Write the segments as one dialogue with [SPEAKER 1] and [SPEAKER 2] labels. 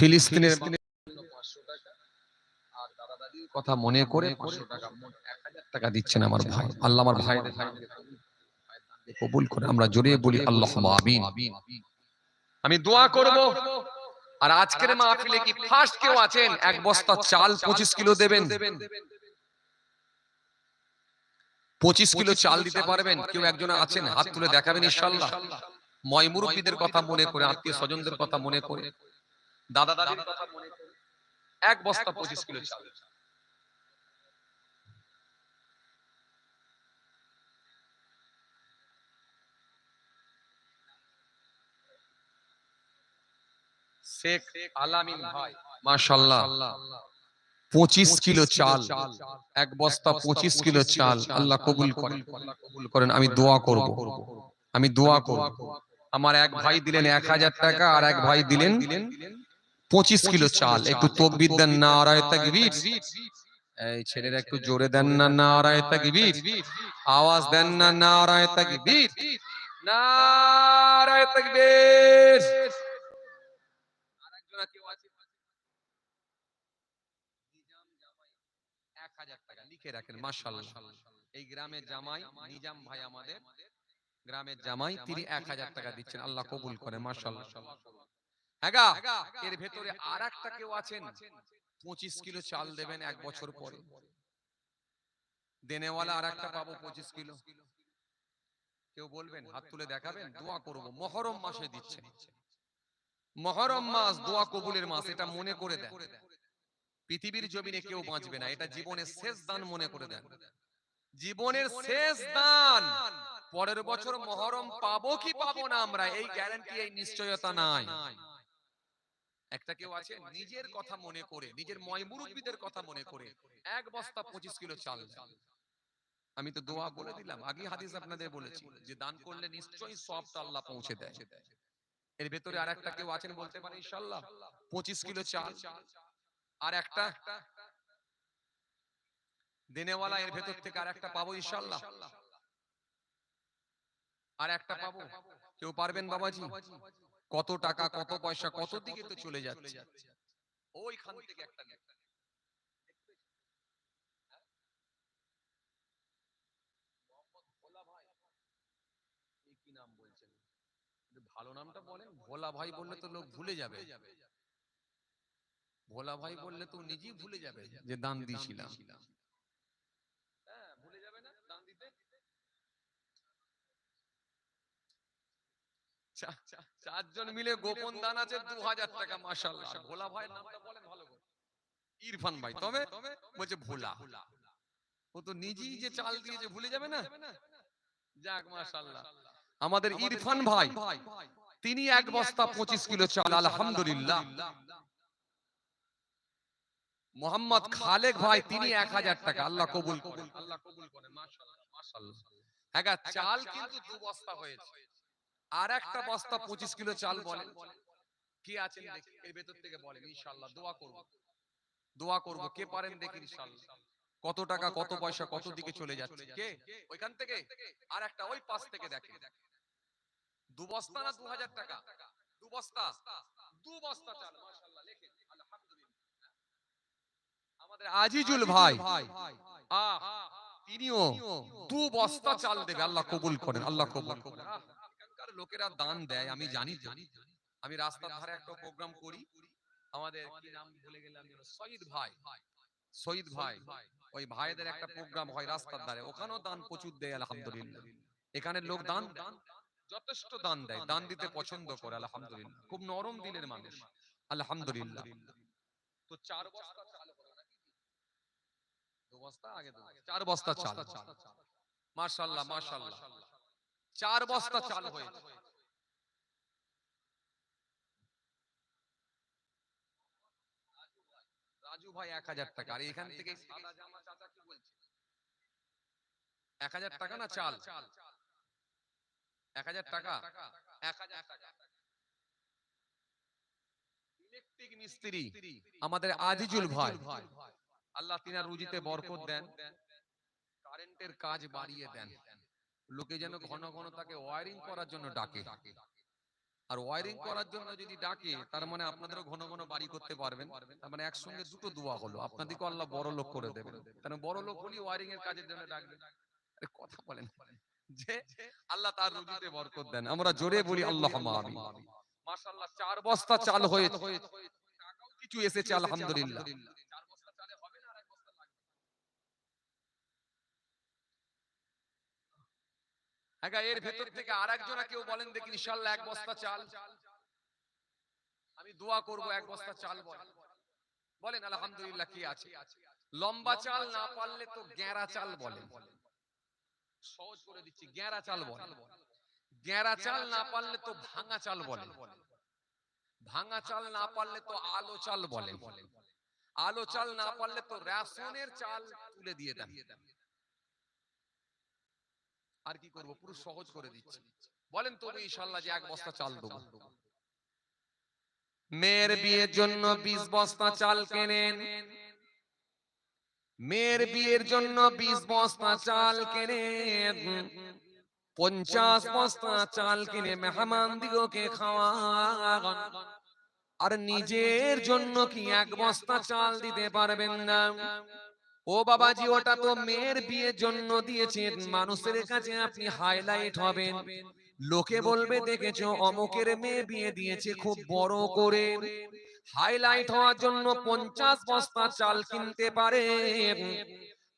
[SPEAKER 1] ফিলিস্তিনের কথা মনে করে টাকা। দিচ্ছেন আমার ভাই। আল্লাহ আমার ভাই। কবুল করে আমরা জোরে বলি আল্লাহ আমিন। আমি দোয়া করব। আর আজকের মাহফিলে কি ফার্স্ট কেউ আছেন? এক বস্তা চাল পঁচিশ কিলো দেবেন। পঁচিশ কিলো চাল দিতে পারবেন? কেউ একজন আছেন হাত তুলে দেখাবেন ইনশাল্লাহ। ময় মুরব্বীদের কথা মনে করে আত্মীয় স্বজনদের কথা মনে করে। দাদা দাদির কথা মনে করে এক বস্তা পঁচিশ কিলো চাল। শেখ আলামিন ভাই কিলো চাল। এক বস্তা পঁচিশ কিলো চাল। আল্লাহ কবুল করেন। কবুল করেন। আমি দোয়া করব। আমি দোয়া করব। আমার এক ভাই দিলেন এক হাজার টাকা আর এক ভাই দিলেন পঁচিশ কিলো চাল একটু তকবির দেন না আড়াই তাকবীর। এই ছেলেরা একটু জোরে দেন না না আড়াই তাকবীর। আওয়াজ দেন না না আড়াই তাকবীর। না আড়াই তাকবীর। আরেকজন কেউ আছে? এক হাজার টাকা লিখে রাখেন মাশাআল্লাহ। এই গ্রামের জামাই নিজাম ভাই আমাদের। গ্রামের জামাই তিনি এক হাজার টাকা দিচ্ছেন আল্লাহ কবুল করে মাশাআল্লাহ। হ্যাঁ এর ভেতরে আর একটা কেউ আছেন? পঁচিশ কিলো চাল দেবেন এক বছর পরে। দেনেওয়ালা আর একটা পাবো পঁচিশ কিলো। কেউ বলবেন হাত তুলে দেখাবেন? দোয়া করব। মহরম মাসে দিচ্ছেন মহরম মাস দোয়া কবুলের মাস এটা মনে করে দেন। পৃথিবীর জমিনে কেউ বাঁচবে না এটা জীবনের শেষ দান মনে করে দেন জীবনের শেষ দান! পরের বছর মহরম পাবো কি পাবো না আমরা? এই গ্যারান্টি এই নিশ্চয়তা নাই। একটা কেউ আছে নিজের কথা মনে করে নিজের ময় মুরব্বীদের কথা মনে করে এক বস্তা পঁচিশ কিলো চাল আমি তো দোয়া বলে দিলাম আগে হাদিস আপনাদের বলেছি যে দান করলে নিশ্চয়ই সবটা আল্লাহ পৌঁছে দেয়। এর ভেতরে আর একটা কেউ আছেন বলতে পারে ইনশাল্লাহ পঁচিশ কিলো চাল। আর একটা দেনেওয়ালা এর ভেতর থেকে আর একটা পাবো ইনশাল্লাহ আর একটা পাবো। কেউ পারবেন বাবাজি? কত টাকা কত পয়সা কত দিকে তো চলে যাচ্ছে। ওইখান থেকে একটা ভোলা ভাই, কি নাম বলছেন? ভালো নামটা বলেন ভোলা ভাই বললে তো লোক ভুলে যাবে। ভোলা ভাই বললে তো নিজেই ভুলে যাবে যে দান দিয়েছিলাম হ্যাঁ, ভুলে যাবে না দান দিতে চা- চা- চারজন মিলে গোপন দান আছে দু হাজার টাকা মাসাল্লাহ ভোলা ভাইয়ের নামটা বলেন ভালো করে। ইরফান ভাই তবে বলছে ভোলা। ও তো নিজেই যে চাল দিয়েছে ভুলে যাবে না? যাক মাশাল্লাহ আমাদের ইরফান ভাই তিনি এক বস্তা পঁচিশ কিলো চাল আলহামদুলিল্লাহ। মোহাম্মদ খালেক ভাই তিনি এক হাজার টাকা আল্লাহ কবুল করেন। আল্লাহ কবুল করেন মাশাআল্লাহ মাশাআল্লাহ। হ্যাঁ চাল কিন্তু দু বস্তা হয়েছে। আর একটা বস্তা পঁচিশ কিলো চাল বলেন। কি আছেন দেখি? এর ভেতর থেকে বলেন ইনশাআল্লাহ দোয়া করব দোয়া করব কে পারেন দেখি ইনশাআল্লাহ। কত টাকা কত পয়সা কত দিকে চলে যাচ্ছে? কে? ওইখান থেকে? আর একটা ওই পাশ থেকে দেখে দু বস্তা না দু হাজার টাকা? দু বস্তা দু বস্তা? চাল মাশাআল্লাহ লেখেন। আলহামদুলিল্লাহ আমাদের আজিজুল ভাই। আহ তিনিও দু বস্তা চাল দেবে। আল্লাহ কবুল করেন আল্লাহ কবুল করেন। লোকেরা দান দেয় আমি জানি তো। আমি রাস্তার ধারে একটা প্রোগ্রাম করি। আমাদের কি নাম ভুলে গেলাম যেন, শহীদ ভাই। শহীদ ভাই। ওই ভাইদের একটা প্রোগ্রাম হয় রাস্তার ধারে। ওখানেও দান প্রচুর দেয় আলহামদুলিল্লাহ। এখানের লোক দান যথেষ্ট দান দেয়। দান দিতে পছন্দ করে আলহামদুলিল্লাহ। খুব নরম দিলের মানুষ। আলহামদুলিল্লাহ। তো চার বস্তা চাল হলো নাকি? দু বস্তা আগে চার বস্তা চাল। মাশাআল্লাহ। মাশাআল্লাহ। চার বস্তা চাল হয়েছে। রাজু ভাই এক হাজার টাকা। আর এখান থেকে সাদা জামা চাচা কি বলছে? এক হাজার টাকা না চাল? এক হাজার টাকা? এক হাজার টাকা। ইলেকট্রিক মিস্ত্রি। আমাদের আজিজুল ভাই। আল্লাহ তিনার রুজিতে বরকত দেন। কারেন্টের কাজ বাড়িয়ে দেন। লোকে যেন ঘন ঘন তাকে ওয়ারিং করার জন্য ডাকে। আর ওয়ারিং করার জন্য যদি ডাকে তার মানে আপনাদেরও ঘন ঘন বাড়ি করতে পারবেন। তার মানে একসঙ্গে দুটো দোয়া হলো। আপনাদেরকে আল্লাহ বড় লোক করে দেবেন। কারণ বড় লোক হলি ওয়ারিং এর কাজের জন্য ডাকবেন। আরে কথা বলেন। যে আল্লাহ তার রুজিতে বরকত দেন। আমরা জোরে বলি আল্লাহ মাশাআল্লাহ চার বস্তা চাল হয়েছে। টাকাও কিছু এসেছে আলহামদুলিল্লাহ চার বস্তা চালে হবে না আর এক বস্তা লাগবে হ্যাঁ এর ভেতর থেকে আর একজনা কেউ বলেন দেখি ইনশাল্লাহ এক বস্তা চাল। আমি দোয়া করব এক বস্তা চাল বলেন। বলেন। আলহামদুলিল্লাহ কি আছে? লম্বা চাল না পারলে তো গেঁড়া চাল বলেন। সহজ করে দিচ্ছি গেঁড়া চাল বলেন। গেঁড়া চাল না পারলে তো ভাঙা চাল বলেন। ভাঙা চাল না পারলে তো আলো চাল বলেন। আলো চাল না পারলে তো রেশনের চাল তুলে দিয়ে দেন। আর কি করব? পুরো সহজ করে দিচ্ছি। বলেন তবে ইনশাআল্লাহ যে এক বস্তা চাল দেবো। মেয়ের বিয়ের জন্য বিশ বস্তা চাল কেনেন। মেয়ের বিয়ের জন্য বিশ বস্তা চাল কেনেন। পঞ্চাশ বস্তা চাল কিনে মেহমান দিগকে খাওয়ান। আর নিজের জন্য কি এক বস্তা চাল দিতে পারবেন না? ও বাবাজি, ওটা তো মেয়ের বিয়ের জন্য দিয়েছেন। মানুষের কাছে আপনি হাইলাইট হবেন। লোকে বলবে, দেখেছ, অমুকের মেয়ে বিয়ে দিয়েছে খুব বড় করে। হাইলাইট হওয়ার জন্য পঞ্চাশ বস্তা চাল কিনতে পারে।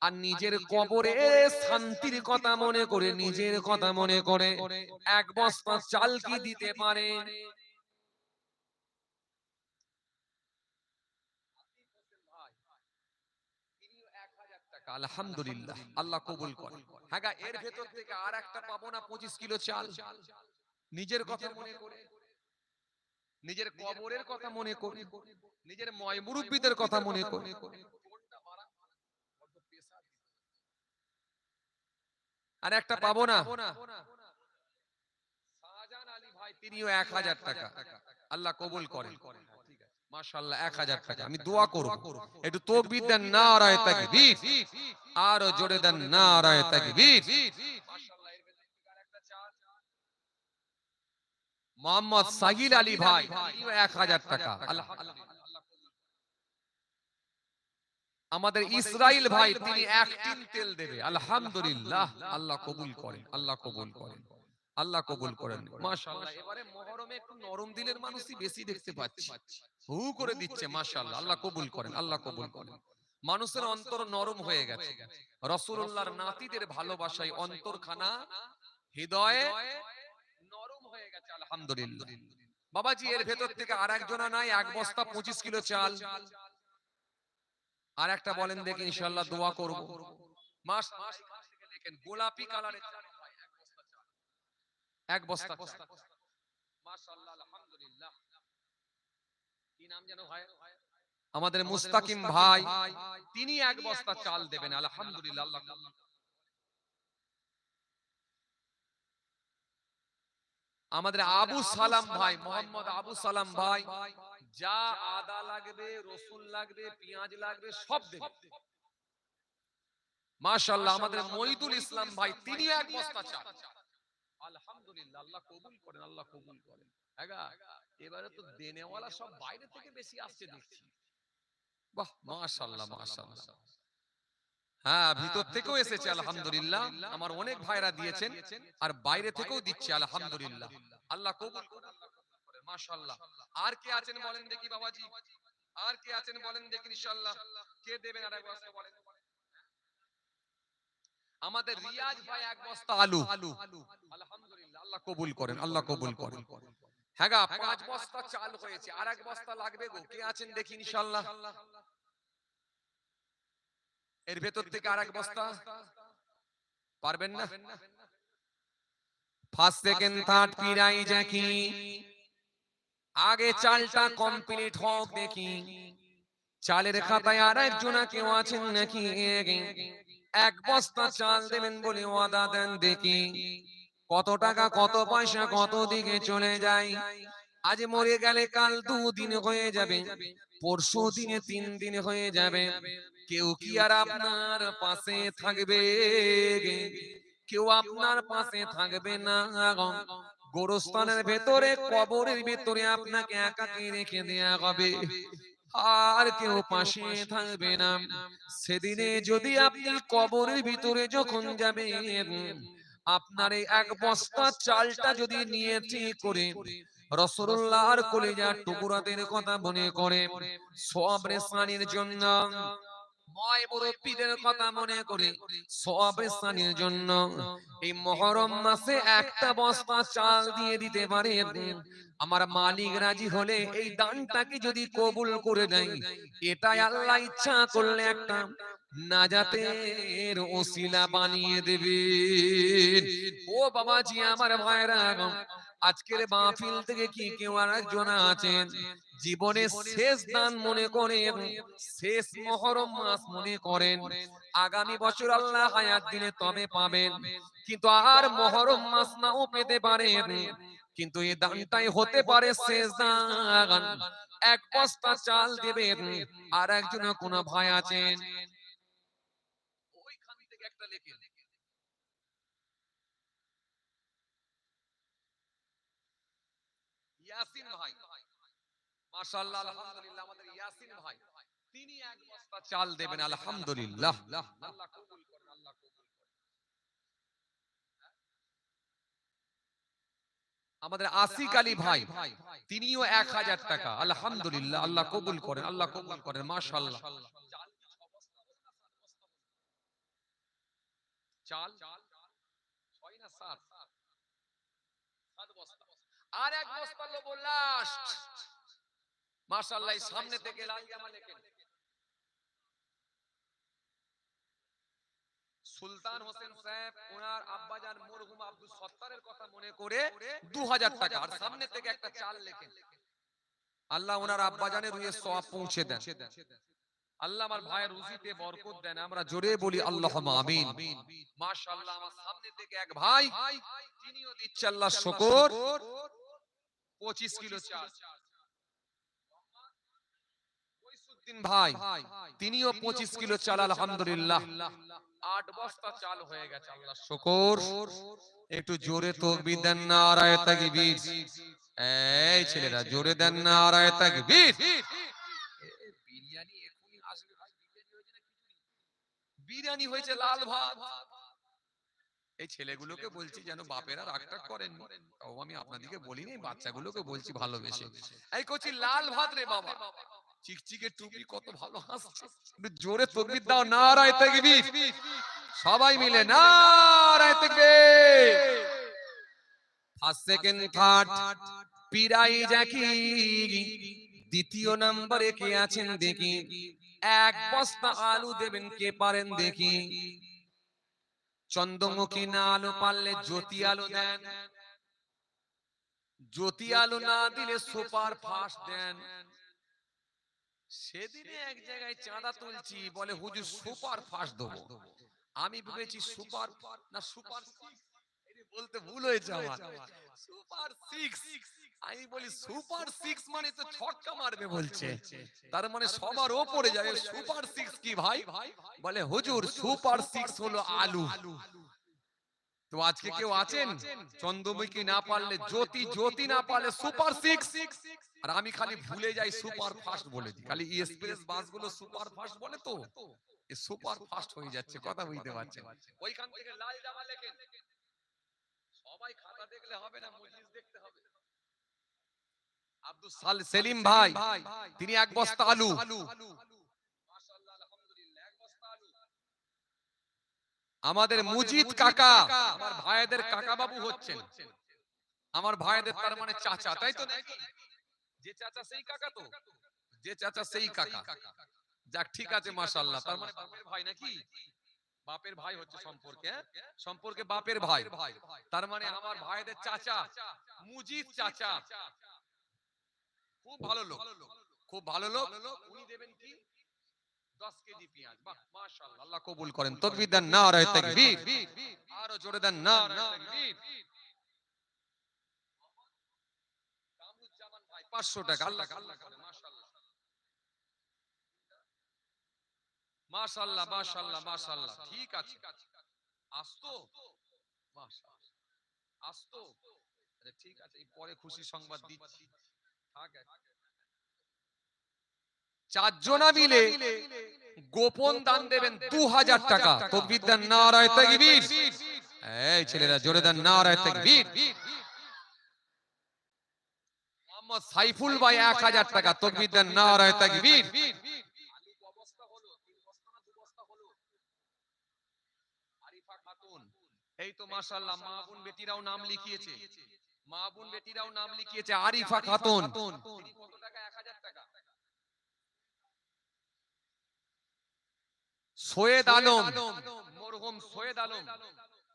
[SPEAKER 1] আর নিজের কবরে শান্তির কথা মনে করে, নিজের কথা মনে করে। এক বস্তা চাল কি দিতে পারে? আলহামদুলিল্লাহ আল্লাহ কবুল করে হ্যাঁ এর ভেতর থেকে আর একটা পাবো না পঁচিশ কিলো চাল? নিজের কথা মনে করে। নিজের কবরের কথা মনে করে। নিজের ময় মুরব্বীদের কথা মনে করে। আর একটা পাবো না। শাহজাহান আলী ভাই তিনিও এক হাজার টাকা। আল্লাহ কবুল করেন। মাশাআল্লাহ এক হাজার টাকা। আমি দোয়া করব। একটু তকবীর দেন নারায়ে তাকবীর। আরও জোরে দেন নারায়ে তাকবীর। মোহাম্মদ সাহিল আলী ভাই তিনিও এক হাজার টাকা। আলহামদুলিল্লাহ আমাদের ইসরাইল ভাই তিনি এক টিন তেল দেবে। আলহামদুলিল্লাহ আল্লাহ কবুল করেন আল্লাহ কবুল করেন। আল্লাহ কবুল করেন। মাশাআল্লাহ এবারে মহরমে একটু নরম দিলের মানুষই বেশি দেখতে পাচ্ছি। হু করে দিচ্ছে মাশাআল্লাহ। আল্লাহ কবুল করেন আল্লাহ কবুল করেন। মানুষের অন্তর নরম হয়ে গেছে। রাসূলুল্লাহর নাতিদের ভালোবাসায় অন্তরখানা হৃদয়ে নরম হয়ে গেছে আলহামদুলিল্লাহ। বাবাজি এর ভেতর থেকে আর একজনা নাই এক বস্তা পঁচিশ কিলো চাল। আর একটা বলেন দেখি ইনশাল্লাহ দোয়া করব। মাস গোলাপি কালারের চাল ভাই, এক বস্তা এক বস্তা চাল। মাশাআল্লাহ আলহামদুলিল্লাহ কি নাম যেন ভাই? আমাদের মুস্তাকিম ভাই তিনি এক বস্তা চাল দেবেন আলহামদুলিল্লাহ। আমাদের আবু সালাম ভাই মোহাম্মদ আবু সালাম ভাই যা আদা লাগবে রসুন লাগবে পেঁয়াজ লাগবে সব দেবে মাশাআল্লাহ আমাদের মইদুল ইসলাম ভাই তিনি এক বস্তা চাল। আলহামদুলিল্লাহ আল্লাহ কবুল করেন আল্লাহ কবুল করেন। এগা এবারে তো দেনেওয়ালা সব বাইরে থেকে বেশি আসছে দেখছি। বাহ মাশাআল্লাহ মাশাআল্লাহ। হ্যাঁ ভিতর থেকেও এসেছে আলহামদুলিল্লাহ। আমার অনেক ভাইরা দিয়েছেন আর বাইরে থেকেও দিচ্ছে আলহামদুলিল্লাহ। আল্লাহ কবুল করুন, আল্লাহ কবুল করেন, মাশাআল্লাহ। আর কে আছেন বলেন দেখি বাবাজি। আর কে আছেন বলেন দেখি ইনশাআল্লাহ। কে দেবেন আর একবার বলেন। আমাদের রিয়াজ ভাই এক বস্তা আলু। আলহামদুলিল্লাহ। আল্লাহ কবুল করেন আল্লাহ কবুল করেন। হ্যাঁ গা, পাঁচ বস্তা চাল হয়েছে আর এক বস্তা লাগবে গো। কে আছেন দেখি ইনশাআল্লাহ এর ভেতর থেকে আর এক বস্তা। পারবেন না? ফার্স্ট সেকেন্ড থার্ড পিরাই দেখি। আগে চালটা কমপ্লিট হোক দেখি। চালের খাতায় আর একজনা কেউ আছেন নাকি এক বস্তা চাল দেবেন বলে ওয়াদা দেন দেখি। কত টাকা, কত পয়সা, কত দিকে চলে যায় আজ মরে গেলে কাল দুদিন হয়ে যাবে, পরশু দিনে তিন দিন হয়ে যাবে। কেউ কি আর আপনার পাশে থাকবে কেউ আপনার পাশে থাকবে না গোরস্থানের ভেতরে, কবরের ভেতরে আপনাকে একাকে রেখে দেয়া হবে। আর কেউ পাশে থাকবে না। সেদিনে যদি আপনি কবরের ভিতরে যখন যাবেন আপনার এই এক বস্তা চালটা যদি নিয়ে ঠিক করে রসুল্লাহর কলিজার টুকুরাদের কথা মনে করে সবরে সানির জন্য ময় মুরব্বীদের কথা মনে করে সবে সানির জন্য এই মহরম মাসে একটা বস্তা চাল দিয়ে দিতে পারে আমার মালিক রাজি হলে এই দানটাকে যদি কবুল করে দেয় এটাই আল্লাহ ইচ্ছা করলে একটা নাজাতের ওসিলা বানিয়ে দেবে। ও বাবাজি আমার ভাইরা আজকের মাহফিল থেকে কি কেউ আর একজন আছেন। জীবনের শেষ দান মনে করেন শেষ মহরম মাস মনে করেন। আগামী বছর আল্লাহ হায়াত দিলে তবে পাবেন। কিন্তু আর মহরম মাস নাও পেতে পারেন। কিন্তু এই দানটাই হতে পারে শেষ দান। এক বস্তা চাল দেবেন আর একজন কোন ভাই আছেন ওইখান থেকে একটা লেখেন ইয়াসিন ভাই মাশাআল্লাহ আলহামদুলিল্লাহ আমাদের ইয়াসিন ভাই তিনি এক বস্তা চাল দেবেন আলহামদুলিল্লাহ আল্লাহ কবুল করেন আল্লাহ কবুল আমাদের আসিক আলী ভাই তিনিও এক হাজার টাকা আলহামদুলিল্লাহ আল্লাহ কবুল করেন আল্লাহ কবুল করেন মাশাআল্লাহ চাল ছয় না সাত সাত বস্তা আর এক বস্তা লোব লাস্ট মাশাআল্লাহ সামনে থেকে লাল জামা লেখেন সুলতান হোসেন সাহেব ওনার আব্বাজান মরহুম আব্দুল সত্তারের কথা মনে করে দু হাজার টাকা। আর সামনে থেকে একটা চাল লেখেন। আল্লাহ ওনার আব্বাজানের রুয়ে সব পৌঁছে দেন। আল্লাহ আমার ভাইয়ের রুজিতে বরকত দেন। আমরা জোরে বলি আল্লাহ আমিন। মাশাআল্লাহ আমার সামনে থেকে এক ভাই তিনিও দিচ্ছে আল্লাহ শুকর। 25 কিলো চাল। ভাই তিনিও 25 কিলো চাল আলহামদুলিল্লাহ। আট বস্তা চাল হয়ে গেছে আল্লাহ শুকর। একটু জোরে দেন না আরায় তাকবীর। এই ছেলেরা জোরে দেন না আরায় তাকবীর। বিরিয়ানি এখনই আসবে বিরিয়ানি হয়েছে লাল ভাত। এই ছেলেগুলোকে বলছি যেন বাপেরা রাগটা করেন তাও আমি আপনাদেরকে বলিনি বাচ্চাগুলোকে বলছি ভালোবেসে। এই করছি লাল ভাত রে বাবা। চিকচিকে টুপি কত ভালো হাসছে জোরে তকবির দাও নারায় তাকবীর সবাই মিলে নারায় তাকবীর ফার্স্ট সেকেন্ড থার্ড পিরাই জাকি দ্বিতীয় নম্বরে কে আছেন দেখি। এক বস্তা আলু দেবেন কে পারেন দেখি। চন্দ্রমুখী না আলু পারলে জ্যোতি আলু দেন। জ্যোতি আলু না দিলে সুপার ফাস্ট দেন। সেদিনে এক জায়গায় চাঁদা তুলছি বলে হুজুর সুপার ফাস্ট দেবো। আমি ভেবেছি সুপার না সুপার বলতে ভুল হয়েছে আমার সুপার সিক্স। আমি বলি সুপার সিক্স মানে তো ছক্কা মারবে বলছে। তার মানে সবার ওপরে যাবে সুপার সিক্স কি ভাই? বলে হুজুর সুপার সিক্স হলো আলু। তো আজকে কেউ আছেন? চন্দ্রমুখী না পারলে জ্যোতি জ্যোতি না পারলে সুপার সিক্স আর আমি খালি ভুলে যাই সুপার ফাস্ট বলে দিই। খালি এক্সপ্রেস বাসগুলো সুপার ফাস্ট বলে তো? সুপার ফাস্ট হয়ে যাচ্ছে কথা বুঝতে পারছেন। ওইখান থেকে লাল জামা লেখেন। সবাই খাতা দেখলে হবে না মজলিস দেখতে হবে আব্দুল সেলিম ভাই। তিনি এক বস্তা আলু। আমাদের মুজিদ কাকা। আমার ভাইদের কাকা বাবু হচ্ছেন। আমার ভাইদের তার মানে চাচা তাই তো? নাকি যে চাচা সেই কাকা তো? যে চাচা সেই কাকা। যাক ঠিক আছে মাশাআল্লাহ। তার মানে বাপের ভাই নাকি? বাপের ভাই হচ্ছে সম্পর্কে হ্যাঁ? সম্পর্কে। বাপের ভাই। তার মানে আমার ভাইদের চাচা। মুজিদ চাচা। খুব ভালো লোক খুব ভালো লোক। উনি দেবেন কি? 10 কেজি পেঁয়াজ। বাহ মাশাআল্লাহ। আল্লাহ কবুল করেন। তাকবীর দেন নারায়ে তাকবীর। আরও জোরে দেন নারায়ে তাকবীর। কামরুজ্জামান ভাই 500 টাকা। আল্লাহ আল্লাহ করে মাশাআল্লাহ। মাশাআল্লাহ মাশাআল্লাহ মাশাআল্লাহ ঠিক আছে। আসতো? মাশাআল্লাহ। আসতো। আচ্ছা ঠিক আছে। এই পরে খুশি সংবাদ দিচ্ছি। চারজনা মিলে গোপন দান দেবেন দু হাজার টাকা। তকবির দেন নারায় তাকবীর। এই ছেলেরা, জোরে দেন নারায় তাকবীর। মোহাম্মদ সাইফুল ভাই এক হাজার টাকা। তকবির দেন নারায় তাকবীর। এই তো মাশাআল্লাহ, মা বোন বেটিরাও নাম লিখিয়েছে। মা বোন বেটিরাও নাম লিখিয়েছে আরিফা খাতুন। কত টাকা? 1000 টাকা। সৈয়দ আলম। মরহুম সৈয়দ আলম।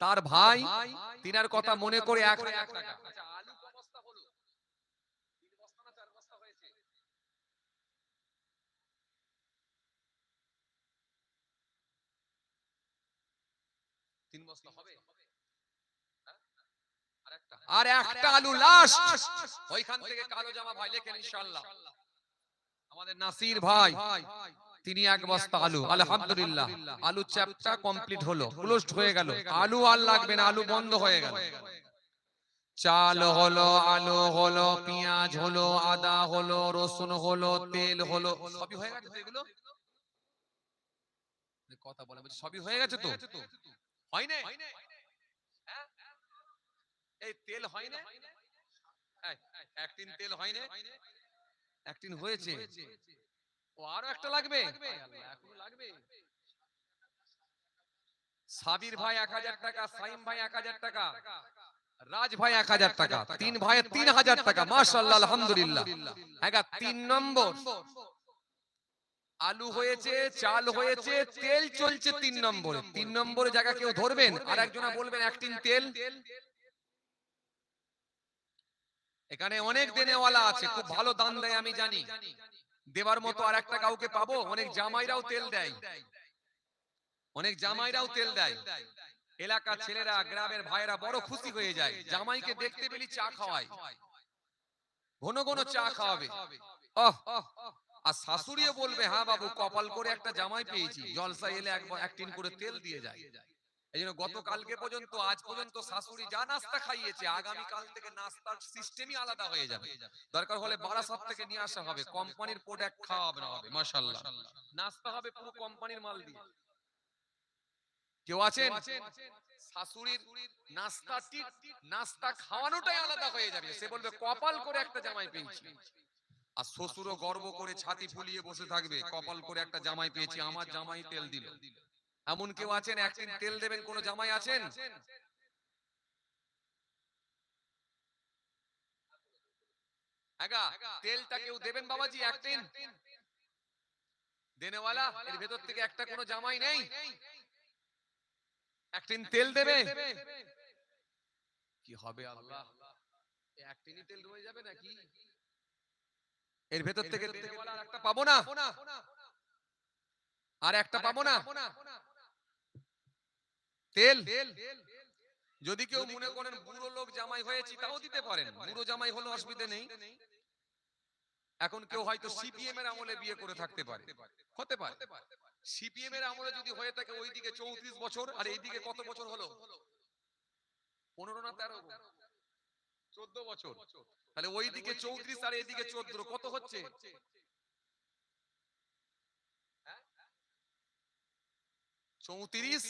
[SPEAKER 1] তার ভাই তিনার কথা মনে করে এক টাকা। আচ্ছা আলু বস্তা হলো? তিন বস্তা না চার বস্তা হয়েছে? তিন বস্তা হবে? আর একটা আলু লাস্ট ওইখান থেকে কালো জামা ভাই লেখেন ইনশাআল্লাহ। আমাদের নাসির ভাই তিনি এক বস্তা আলু। আলহামদুলিল্লাহ। আলু চ্যাপটা কমপ্লিট হলো। ক্লোজড হয়ে গেল। আলু আর লাগবে না আলু বন্ধ হয়ে গেল। চাল হলো আলু হলো পেঁয়াজ হলো আদা হলো রসুন হলো তেল হলো। সবই হয়ে গেছে তো এগুলো? কথা বলে সবই হয়ে গেছে তো? হয় না? এই তেল হয় না? একদিন তেল হয় না? একদিন হয়েছে? ও আরও একটা লাগবে? লাগবে সাবির ভাই এক হাজার টাকা, সাইম ভাই এক হাজার টাকা, রাজ ভাই এক হাজার টাকা, তিন ভাইয়ের তিন হাজার টাকা মাশাল্লাহ আলহামদুলিল্লাহ। হ্যাঁ তিন নম্বর। আলু হয়েছে, চাল হয়েছে, তেল চলছে তিন নম্বরে। তিন নম্বরে জায়গা কেউ ধরবেন? আর একজনা বলবেন এক টিন তেল। এখানে অনেক দেনেওয়ালা আছে খুব ভালো দাম দেয় আমি জানি। দেবার মতো আর একটা কাউকে পাবো? অনেক জামাইরাও তেল দেয়। অনেক জামাইরাও তেল দেয়। এলাকার ছেলেরা গ্রামের ভাইরা বড় খুশি হয়ে যায়। জামাইকে দেখতে পেলি চা খাওয়ায়। ঘন ঘন চা খাওয়াবে। আর শাশুড়িও বলবে হ্যাঁ বাবু কপাল করে একটা জামাই পেয়েছি। জলসা এলে একবার এক টিন করে তেল দিয়ে যায়। এই জন্য গতকালকে পর্যন্ত আজ পর্যন্ত শাশুড়ি যা নাস্তা খাইয়েছে আগামী কাল থেকে নাস্তার সিস্টেমই আলাদা হয়ে যাবে। দরকার হলে বারাসাত থেকে নিয়ে আসা হবে কোম্পানির প্রোডাক্ট খাওয়াবে না হবে। মাশাআল্লাহ। নাস্তা হবে পুরো কোম্পানির মাল দিয়ে। কেউ আছেন? শাশুড়ির নাস্তাটি নাস্তা খাওয়ানোটাই আলাদা হয়ে যাবে। সে বলবে কপাল করে একটা জামাই পেয়েছি। আর শ্বশুরও গর্ব করে ছাতি ফুলিয়ে বসে থাকবে কপাল করে একটা জামাই পেয়েছি আমার জামাই তেল দিল এমন কেউ আছেন? একদিন তেল দেবেন কোন জামাই আছেন? তেলটা কেউ দেবেন বাবাজি একদিন? দেনেওয়ালা এর ভেতর থেকে একটা কোনো জামাই নেই? একদিন তেল দেবে? কি হবে আল্লাহ? একদিনই তেল রয়ে যাবে নাকি? এর ভেতর থেকে একটা পাবো না? আর একটা পাবো না? তেল। যদি কেউ মনে করেন বুড়ো লোক জামাই হয়েছি তাও দিতে পারেন। বুড়ো জামাই হলে অসুবিধা নেই। এখন কেউ হয়তো সিপিএম এর আমলে বিয়ে করে থাকতে পারে। হতে পারে। সিপিএম এর আমলে যদি হয়ে থাকে ওইদিকে চৌত্রিশ বছর আর এইদিকে কত বছর হলো? পনেরো না তেরো চোদ্দ বছর। তাহলে ওইদিকে চৌত্রিশ আর এইদিকে চোদ্দ কত হচ্ছে? চৌত্রিশ।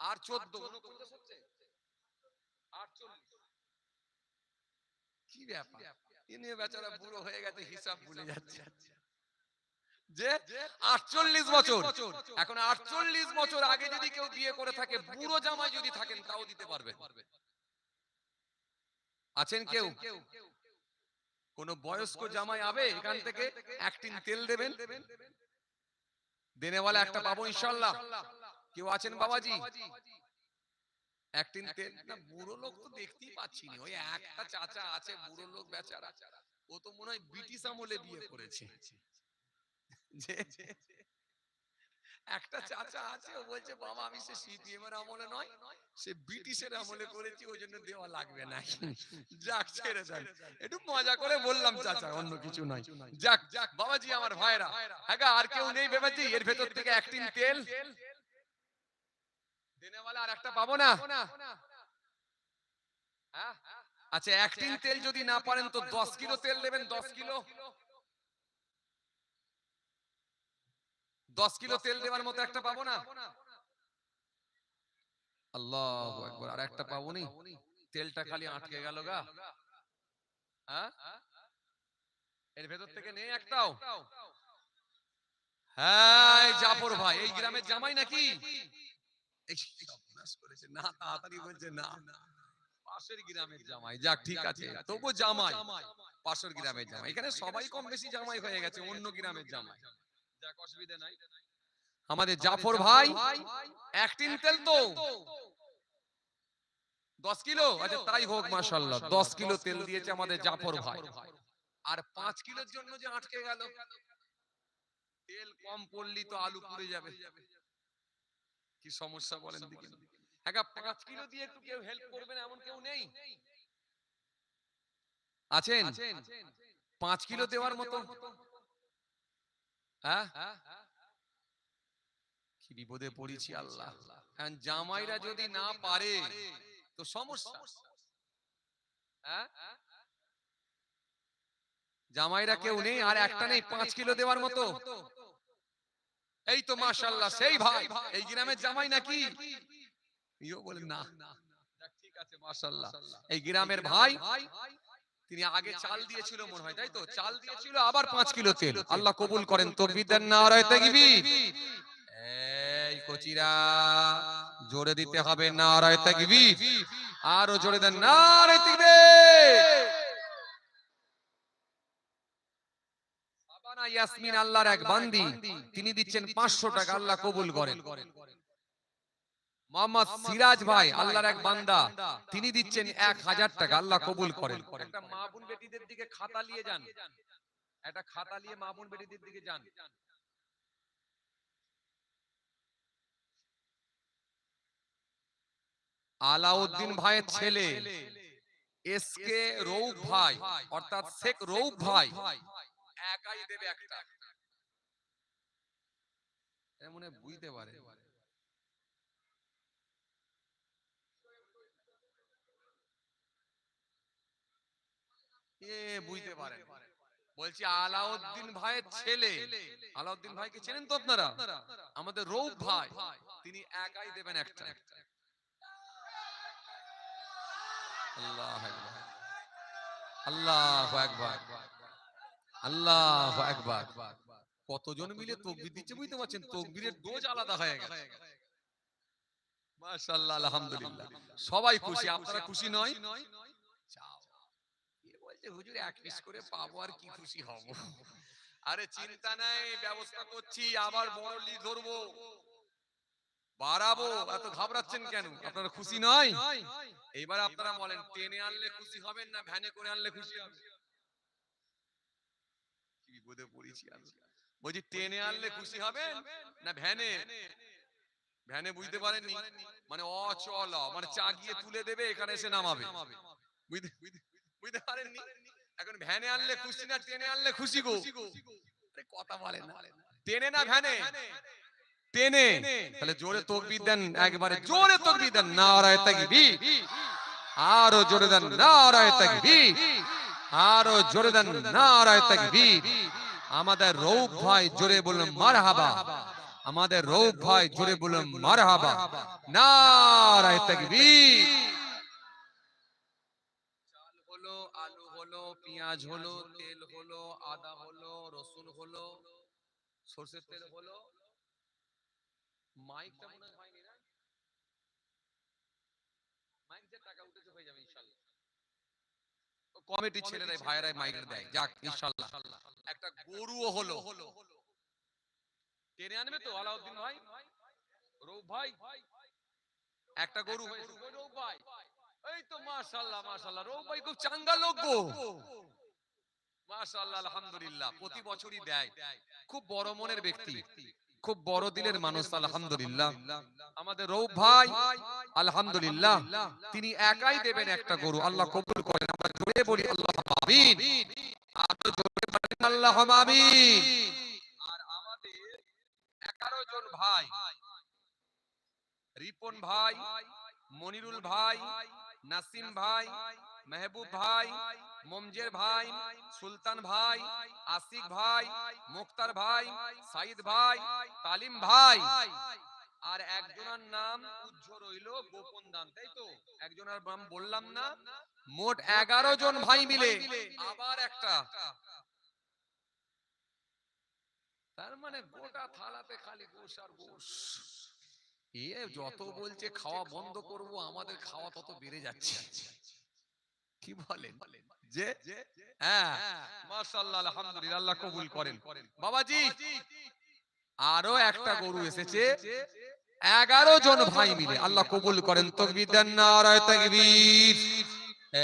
[SPEAKER 1] আর চোদ্দ উনপঞ্চাশ হচ্ছে? আটচল্লিশ। কি ব্যাপার? ইনি বেচারা বুড়ো হয়ে গেছে হিসাব ভুলে যাচ্ছে। যে আটচল্লিশ বছর। এখন আটচল্লিশ বছর আগে যদি কেউ বিয়ে করে থাকে বুড়ো জামাই যদি থাকেন তাও দিতে পারবে আছেন কেউ? কোন বয়স্ক জামাই আবে এখান থেকে একটিন তেল দেবেন। দেনেওয়ালা একটা পাবো ইনশাল্লাহ। কেউ আছেন বাবাজি? একদিন তেল না বুড়ো লোক তো দেখতেই পাচ্ছি না ওই একটা চাচা আছে বুড়ো লোক বেচারা। ও তো মনে হয় ব্রিটিশ আমলে বিয়ে করেছে। যে একটা চাচা আছে ও বলছে বাবা আমি সে সিপিএম এর আমলে নয় সে ব্রিটিশের আমলে করেছি ওই জন্য দেওয়া লাগবে না। যাক ছেড়ে দেন একটু মজা করে বললাম চাচা অন্য কিছু নয়। যাক যাক বাবাজি আমার ভাইরা। হ্যাঁ আর কেউ নেই বাবাজি এর ভেতর থেকে একটিন তেল। দেনেওয়ালা আর একটা পাবো না? হ্যাঁ? আচ্ছা এক টিন তেল যদি না পারেন তো দশ কিলো তেল দশ কিলো? দশ কিলো তেল দেওয়ার মতো একটা পাবো না? আল্লাহ একবার আর একটা পাবো নি? তেলটা খালি আটকে গেল গা। হ্যাঁ? এর ভেতর থেকে নেই একটাও। হ্যাঁ জাফর ভাই এই গ্রামের জামাই নাকি? সর্বনাশ করেছে। না তাড়াতাড়ি বলছে না পাশের গ্রামের জামাই। যাক ঠিক আছে তবু জামাই। পাশের গ্রামের জামাই। এখানে সবাই কম বেশি জামাই হয়ে গেছে অন্য গ্রামের জামাই। যাক অসুবিধা নাই। আমাদের জাফর ভাই এক তেল তো। দশ কিলো? আচ্ছা তাই হোক মাসাল্লাহ দশ কিলো তেল দিয়েছে আমাদের জাফর ভাই। আর পাঁচ কিলোর জন্য যে আটকে গেল তেল কম পড়লি তো আলু পুড়ে যাবে। কি সমস্যা বলেন দিকে হ্যাঁ পাঁচ কিলো দিয়ে একটু কেউ হেল্প করবেন এমন কেউ নেই? আছেন? পাঁচ কিলো দেওয়ার মতো হ্যাঁ? কি বিপদে পড়েছি আল্লাহ। কারণ জামাইরা যদি না পারে তো সমস্যা। হ্যাঁ? জামাইরা কেউ নেই আর একটা নেই পাঁচ কিলো দেওয়ার মতো। এই তো মাশাল্লাহ সেই ভাই। এই গ্রামের জামাই নাকি? ইও বলেন না। ঠিক আছে মাশাল্লাহ এই গ্রামের ভাই তিনি আগে চাল দিয়েছিল মনে হয় তাই তো? চাল দিয়েছিল আবার পাঁচ কিলো তেল। আল্লাহ কবুল করেন তকবির দেন না আর এই কচিরা জোরে দিতে হবে না রায় তাকবীর আরও জোরে দেন না রায় তাকবীর ইয়াসমিন আল্লাহর এক বান্দি তিনি দিচ্ছেন পাঁচশো টাকা আল্লাহ কবুল করেন। মোহাম্মদ সিরাজ ভাই আল্লাহর এক বান্দা তিনি দিচ্ছেন এক হাজার টাকা আল্লাহ কবুল করেন। একটা মা বোন বেটিদের দিকে খাতা নিয়ে যান। একটা খাতা নিয়ে মা বোন বেটিদের দিকে যান। আলাউদ্দিন ভাইয়ের ছেলে এস কে রৌফ ভাই অর্থাৎ শেখ রৌফ ভাই। একাই দেবে একটা। মনে বুঝতে পারে। এ বুঝতে পারে বলছি আলাউদ্দিন ভাইয়ের ছেলে। আলাউদ্দিন ভাইকে চেনেন তো আপনারা? আমাদের রৌফ ভাই। তিনি একাই দেবেন একটা। আল্লাহ আল্লাহ আকবার। আল্লাহ আকবার। কতজন মিলে তকবির দিচ্ছে বুঝতে পারছেন? তকবীরের ডোজ আলাদা হয়ে গেছে। মাশাআল্লাহ আলহামদুলিল্লাহ। সবাই খুশি আপনারা খুশি নয়? বলছে হুজুর এক পিস করে পাবো আর কি খুশি হব? আরে চিন্তা নাই ব্যবস্থা করছি আবার বড় লি ধরবো। বাড়াবো এত ঘাবড়াচ্ছেন কেন? আপনারা খুশি নয়? এইবার আপনারা বলেন ট্রেনে আনলে খুশি হবেন না ভ্যানে করে আনলে খুশি হবেন? কি বিপদে পড়েছি আমি। বলছি ট্রেনে আনলে খুশি হবেন না ভ্যানে? ভ্যানে। বুঝতে পারেননি? মানে অচল মানে চাগিয়ে তুলে দেবে এখানে এসে নামাবে। বুঝতে বুঝতে পারেননি? এখন ভ্যানে আনলে খুশি না ট্রেনে আনলে খুশি গো? আরে কথা বলেন না। ট্রেনে না। ভ্যানে? টেনে? তাহলে জোরে তকবির দেন একবারে জোরে তকবির দেন নারায়ে তাকবীর। আরও জোরে দেন নারায়ে তাকবীর। আরও জোরে দেন নারায়ে তাকবীর। আমাদের রৌফ ভাই জোরে বলুন, মারহাবা। আমাদের রৌফ ভাই জোরে বলুন তাকবীর। চাল হলো, আলু হলো, পেঁয়াজ হলো, তেল হলো, আদা হলো, রসুন হলো, সরষের তেল হলো মনে হয় হয়নি না মাইক যে টাকা উঠেছে হয়ে যাবে ইনশাআল্লাহ কমিটির ছেলেরাই ভাইরাই মাইক দেয়। যাক ইনশাআল্লাহ একটা গরুও হলো। টেনে আনবে তো আলাউদ্দিন ভাই? রৌফ ভাই? একটা গরু হয়েছে। রৌফ ভাই। এই তো মাশাআল্লাহ মাশাআল্লাহ রৌফ ভাই খুব চাঙ্গা লোক গো। মাশাআল্লাহ আলহামদুলিল্লাহ। প্রতি বছরই দেয়। খুব বড় মনের ব্যক্তি। খুব বড় দিলের মানুষ আলহামদুলিল্লাহ। আমাদের রৌফ ভাই আলহামদুলিল্লাহ। তিনি একাই দেবেন একটা গরু। আল্লাহ কবুল করেন। আমরা জোরে বলি আল্লাহ আমিন। আরও জোরে বলেন আল্লাহ আমিন। আর আমাদের 11 জন ভাই রিপন ভাই মনিরুল ভাই নাসিম ভাই মেহবুব ভাই, মমজের ভাই, সুলতান ভাই, আশিক ভাই, মুক্তার ভাই, সাইদ ভাই, তালিম ভাই। আর একজনের নাম উজ্জ রইল গোপন দান, তাই তো? একজনের নাম বললাম না, মোট এগারো জন ভাই মিলে, আবার একটা। তার মানে গোটা থালাতে খালি গোস আর গোস এ যত বলছে খাওয়া বন্ধ করব, আমাদের খাওয়া তত বেড়ে যাচ্ছে। কি বলেন? যে হ্যাঁ মাশাআল্লাহ আলহামদুলিল্লাহ আল্লাহ কবুল করেন। বাবাজি আরও একটা গরু এসেছে। এগারো জন ভাই মিলে। আল্লাহ কবুল করেন। তকবীর দেন নারায় তাকবীর।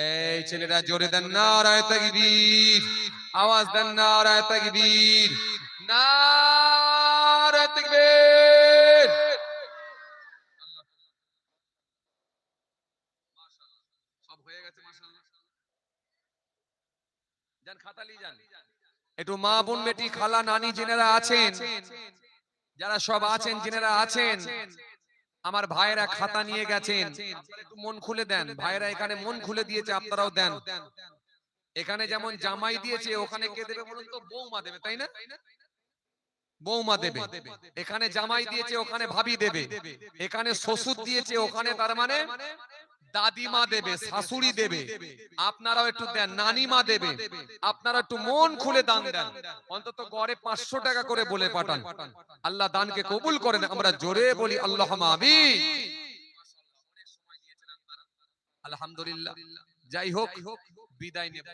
[SPEAKER 1] এই ছেলেরা জোরে দেন নারায় তাকবীর। আওয়াজ দেন নারায় তাকবীর। নারায় তাকবীর সব হয়ে গেছে মাশাআল্লাহ যান খাতালি যান একটু মা বোন বেটি খালা নানি জেনেরা আছেন যারা সব আছেন জেনেরা আছেন আমার ভাইয়েরা খাতা নিয়ে গেছেন মন খুলে দেন ভাইয়েরা এখানে মন খুলে দিয়েছে আপনারাও দেন। এখানে যেমন জামাই দিয়েছে ওখানে কে দেবে বলুন তো? বৌমা দেবে তাই না? বৌমা দেবে। এখানে জামাই দিয়েছে ওখানে ভাবি দেবে। এখানে শ্বশুর দিয়েছে ওখানে তার মানে দাদিমা দেবে শাশুড়ি দেবে। আপনারাও একটু দেন নানিমা দেবে। আপনারা একটু মন খুলে দান দেন। অন্তত গড়ে পাঁচশো টাকা করে বলে পাঠান। আল্লাহ দানকে কবুল করেন। আমরা জোরে বলি আল্লাহ আমিন। আলহামদুলিল্লাহ। যাই হোক বিদায় নেব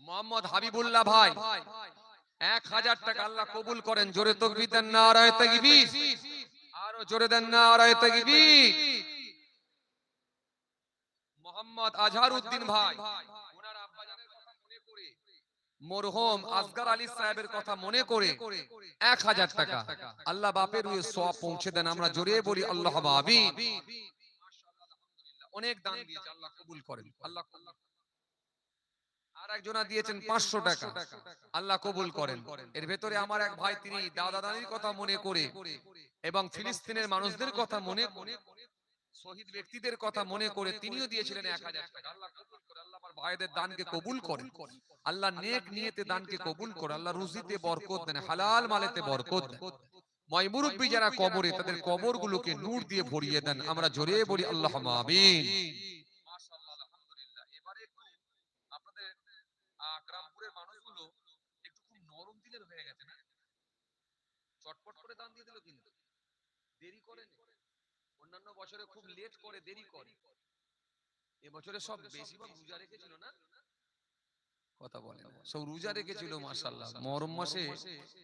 [SPEAKER 1] মোহাম্মদ হাবিবুল্লাহ ভাই এক হাজার টাকা আল্লাহ কবুল করেন। জোরে তকবির দেন নারায় তাকবীর। আরও জোরে দেন তাকবীর। মোহাম্মদ আজহার উদ্দিন ভাই আলী সাহেবের কথা মনে করে, এক হাজার টাকা। আল্লাহ বাপের রুয়ে সব পৌঁছে দেন, আমরা জোরে বলি, আল্লাহ অনেক দান দিয়েছে, আল্লাহ কবুল করেন। আল্লাহ কবুল আর একজনা দিয়েছেন পাঁচশো টাকা। আল্লাহ কবুল করেন। এর ভেতরে আমার এক ভাই, তিনি দাদা কথা মনে করে এবং ফিলিস্তিনের মানুষদের কথা মনে শহীদ ব্যক্তিদের কথা মনে করে, তিনিও দিয়েছিলেন এক হাজার টাকা। আল্লাহ কবুল করে, আল্লাহ আমার ভাইদের দানকে কবুল আল্লাহ নেক নিয়েতে দানকে কবুল করে আল্লাহ রুজিতে বরকত দেন, হালাল মালেতে বরকত দেন। ময় মুরব্বী যারা কবরে, তাদের কবর গুলোকে নূর দিয়ে ভরিয়ে দেন। আমরা জোরে বলি আল্লাহ আমিন মাশাআল্লাহ আলহামদুলিল্লাহ এবারে একটু আপনাদের আকরামপুরের মানুষগুলো একটু খুব নরম দিলের হয়ে গেছে না চটপট করে দান দিয়ে দিল কিন্তু দেরি করে অন্যান্য বছরে খুব লেট করে দেরি করে। এবছরে সব বেশিরভাগ রোজা রেখেছিল না? কথা বলে সব রোজা রেখেছিল মাশাআল্লাহ। মহরম মাসে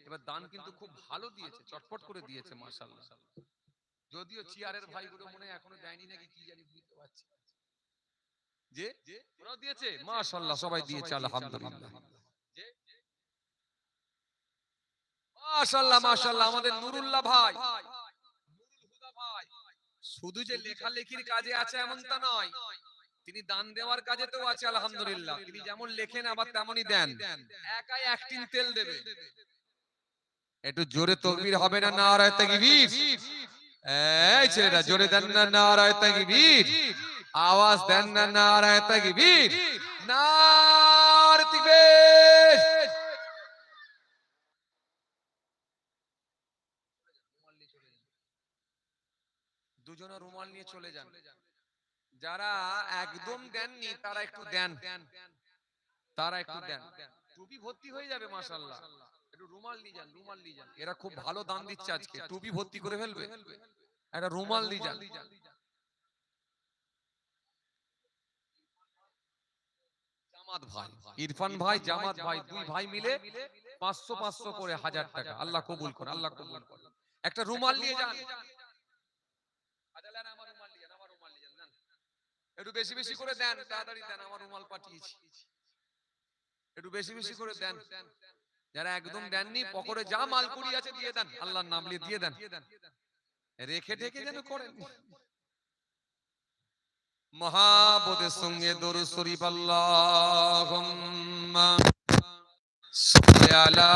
[SPEAKER 1] এবার দান কিন্তু খুব ভালো দিয়েছে চটপট করে দিয়েছে মাশাআল্লাহ। যদিও চিয়ারের ভাইগুলো মনে এখনও দেয়নি নাকি কি জানি বুঝতে পারছি যে? ওরাও দিয়েছে মাশাআল্লাহ সবাই দিয়েছে আলহামদুলিল্লাহ। মাশাআল্লাহ মাশাআল্লাহ আমাদের নুরুল্লাহ ভাই। শুধু যে লেখালেখির কাজে আছে এমনটা নয়। তিনি দান দেওয়ার কাজেতেও আছে আলহামদুলিল্লাহ। তিনি যেমন লেখেন আবার তেমনই দেন। একাই এক টিন তেল দেবে। একটু জোরে তকবীর হবে না নারায় তাকবীর। এই ছেলেরা জোরে দেন না নারায় তাকবীর। আওয়াজ দেন না নারায় তাকবীর। নার তাকবীর দুজনে রুমাল নিয়ে চলে যান। যারা একদম দেননি তারা একটু দেন। তারা একটু দেন। টুপি ভর্তি হয়ে যাবে মাশাআল্লাহ। একটু রুমাল নিয়ে যান রুমাল নিয়ে যান। এরা খুব ভালো দান দিচ্ছে আজকে। টুপি ভর্তি করে ফেলবে। একটা রুমাল নিয়ে যান। জামাত ভাই ইরফান ভাই জামাত ভাই দুই ভাই মিলে পাঁচশো পাঁচশো করে হাজার টাকা। আল্লাহ কবুল করে আল্লাহ কবুল করে একটা রুমাল নিয়ে যান আচ্ছা, নেন, আমার রুমাল নিয়ে যান, আমার রুমাল নিয়ে যান, নেন। একটু বেশি বেশি করে দেন তাড়াতাড়ি দেন আমার রুমাল পাঠিয়েছি। একটু বেশি বেশি করে দেন। যারা একদম দেননি পকরে যা মালকুড়ি আছে দিয়ে দেন আল্লাহর নাম নিয়ে দিয়ে দেন। রেখে ঠেকে যেন করেন। মহাবোধের সঙ্গে দরু শরীফ আল্লাহুম্মা সাল্লি আলা